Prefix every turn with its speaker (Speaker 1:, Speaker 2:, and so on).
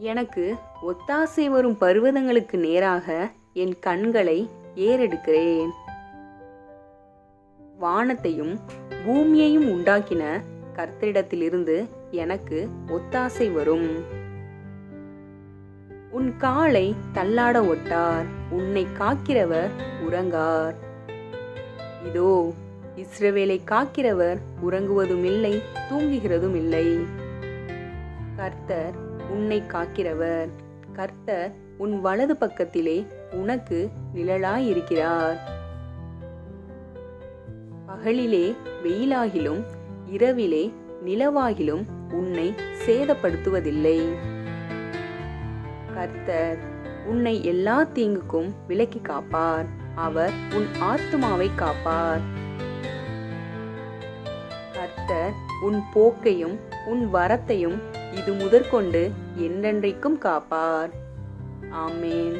Speaker 1: எனக்கு ஒத்தாசை வரும் பர்வதங்களுக்கு நேராக என் கண்களை ஏறெடுக்கிறேன். வானத்தையும் பூமியையும் உண்டாக்கின கர்த்தரிடத்திலிருந்து எனக்கு ஒத்தாசை வரும். உன் காலை தள்ளாட ஒட்டார் உன்னை காக்கிறவர் உறங்கார். இதோ இஸ்ரவேலை காக்கிறவர் உறங்குவதுமில்லை தூங்குகிறதும் இல்லை கர்த்தர் உன்னை காக்கிறவர். கர்த்தர் உன் வலது பக்கத்திலே உனக்கு நிழலாயிருக்கிறார். பகலிலே வெயிலாகிலும் இரவிலே நிலவாகிலும் உன்னை சேதப்படுத்துவதில்லை. கர்த்தர் உன்னை எல்லா தீங்குக்கும் விலக்கி காப்பார். அவர் உன் ஆத்துமாவை காப்பார். கர்த்தர் உன் போக்கையும் உன் வரத்தையும் இது முதற்கொண்டு என்றென்றைக்கும் காப்பார். ஆமேன்.